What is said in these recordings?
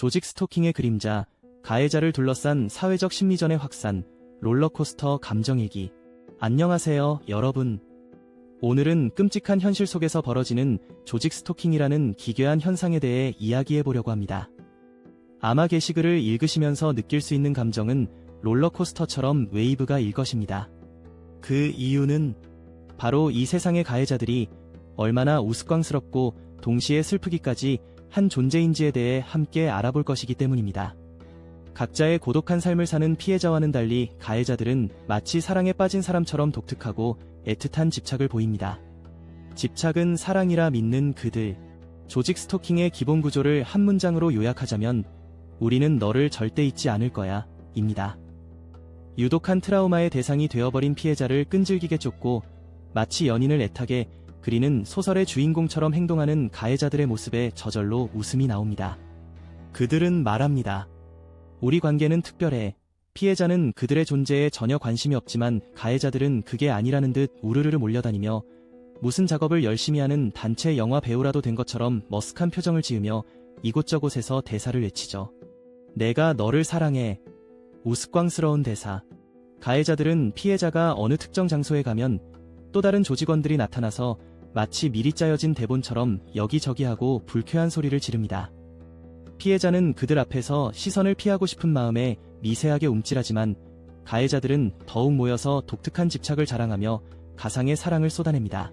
조직 스토킹의 그림자, 가해자를 둘러싼 사회적 심리전의 확산, 롤러코스터 감정얘기. 안녕하세요, 여러분. 오늘은 끔찍한 현실 속에서 벌어지는 조직 스토킹이라는 기괴한 현상에 대해 이야기해 보려고 합니다. 아마 게시글을 읽으시면서 느낄 수 있는 감정은 롤러코스터처럼 웨이브가 일 것입니다. 그 이유는 바로 이 세상의 가해자들이 얼마나 우스꽝스럽고 동시에 슬프기까지 한 존재인지에 대해 함께 알아볼 것이기 때문입니다. 각자의 고독한 삶을 사는 피해자와는 달리 가해자들은 마치 사랑에 빠진 사람처럼 독특하고 애틋한 집착을 보입니다. 집착은 사랑이라 믿는 그들. 조직 스토킹의 기본 구조를 한 문장으로 요약하자면 우리는 너를 절대 잊지 않을 거야. 입니다. 유독한 트라우마의 대상이 되어버린 피해자를 끈질기게 쫓고 마치 연인을 애타게 그리는 소설의 주인공처럼 행동하는 가해자들의 모습에 저절로 웃음이 나옵니다. 그들은 말합니다. 우리 관계는 특별해. 피해자는 그들의 존재에 전혀 관심이 없지만 가해자들은 그게 아니라는 듯 우르르 몰려다니며 무슨 작업을 열심히 하는 단체 영화 배우라도 된 것처럼 머쓱한 표정을 지으며 이곳저곳에서 대사를 외치죠. 내가 너를 사랑해. 우스꽝스러운 대사. 가해자들은 피해자가 어느 특정 장소에 가면 또 다른 조직원들이 나타나서 마치 미리 짜여진 대본처럼 여기저기 하고 불쾌한 소리를 지릅니다. 피해자는 그들 앞에서 시선을 피하고 싶은 마음에 미세하게 움찔하지만 가해자들은 더욱 모여서 독특한 집착을 자랑하며 가상의 사랑을 쏟아냅니다.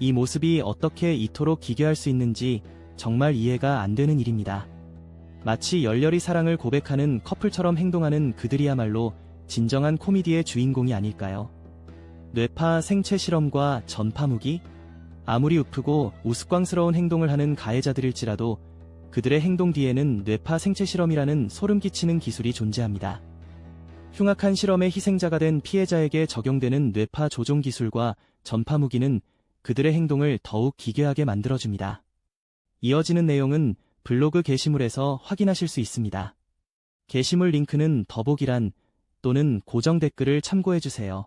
이 모습이 어떻게 이토록 기괴할 수 있는지 정말 이해가 안 되는 일입니다. 마치 열렬히 사랑을 고백하는 커플처럼 행동하는 그들이야말로 진정한 코미디의 주인공이 아닐까요? 뇌파 생체 실험과 전파 무기? 아무리 우프고 우스꽝스러운 행동을 하는 가해자들일지라도 그들의 행동 뒤에는 뇌파 생체 실험이라는 소름 끼치는 기술이 존재합니다. 흉악한 실험의 희생자가 된 피해자에게 적용되는 뇌파 조종 기술과 전파 무기는 그들의 행동을 더욱 기괴하게 만들어줍니다. 이어지는 내용은 블로그 게시물에서 확인하실 수 있습니다. 게시물 링크는 더보기란 또는 고정 댓글을 참고해주세요.